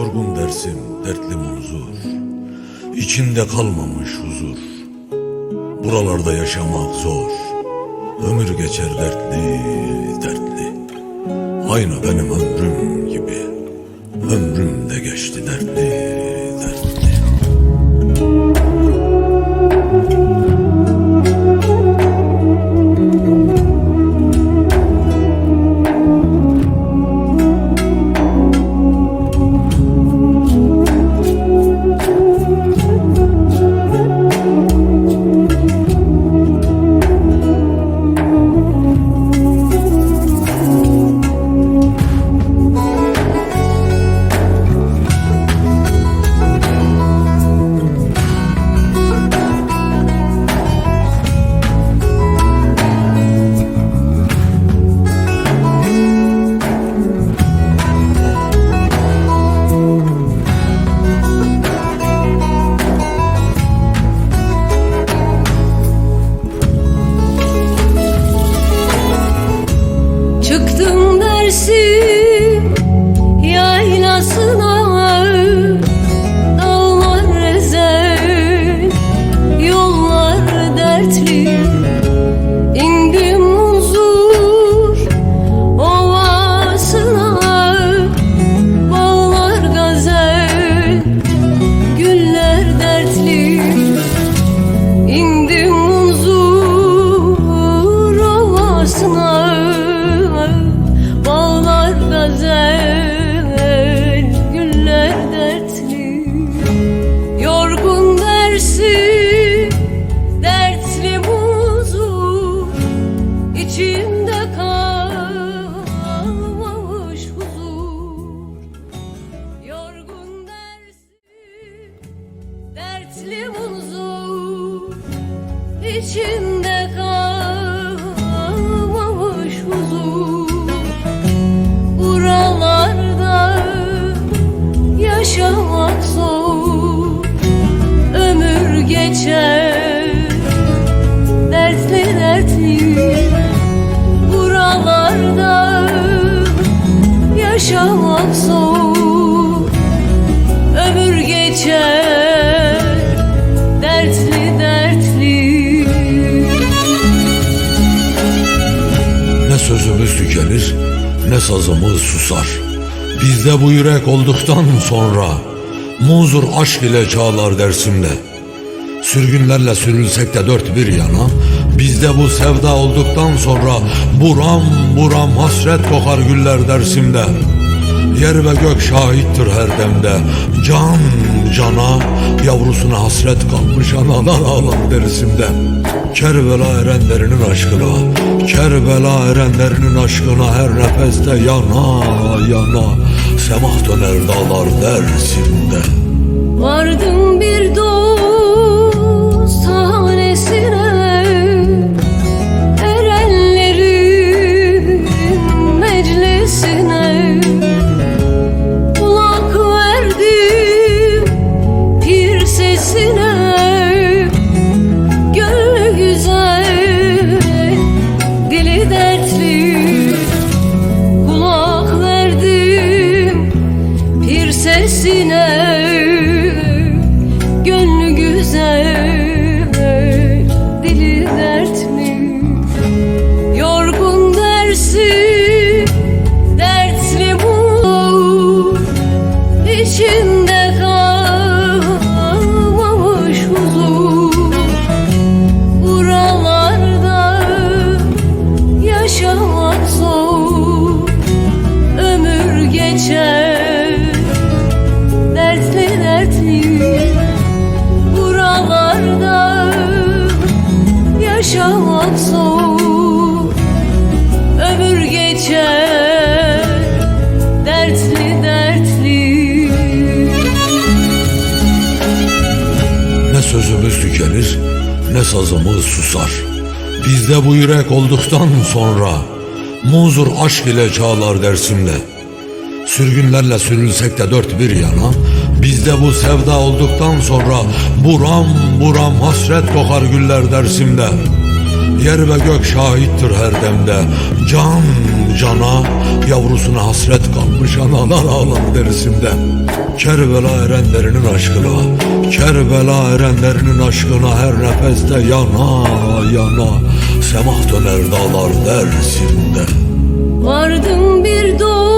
Yorgun dersim, dertli munzur İçinde kalmamış huzur. Buralarda yaşamak zor. Ömür geçer dertli, dertli. Aynı benim ömrüm gibi. Ömrüm de geçti dertli to dertli huzur içinde kalmamış huzur. Buralarda yaşamak zor. Ömür geçer dertli dertli. Buralarda yaşamak zor. Ömür geçer tükenir ne sazımız susar. Bizde bu yürek olduktan sonra Muzur aşk ile çağlar dersimde Sürgünlerle sürülsek de dört bir yana Bizde bu sevda olduktan sonra Buram buram hasret kokar güller dersimde Yer ve gök şahittir her demde. Can cana yavrusuna hasret kalmış analar ağlar dersimde Kerbela erenlerinin aşkına Kerbela erenlerinin aşkına her nefeste yana yana. Semah döner dağlar dersimde Vardım bir dost pir sesine Gönlü güzel, dili dertli Kulak verdim pir sesine Ne sözümüz tükenir ne sazımız susar. Bizde bu yürek olduktan sonra Muzur aşk ile çağlar dersimde Sürgünlerle sürülsek de dört bir yana Bizde bu sevda olduktan sonra Buram buram hasret kokar güller dersimde Yer ve gök şahittir her demde. Can cana Yavrusuna hasret kalmış analar ağlar derisimde Kerbela erenlerinin aşkına Kerbela erenlerinin aşkına Her nefeste yana yana. Semah döner dağlar dersimde Vardım bir dost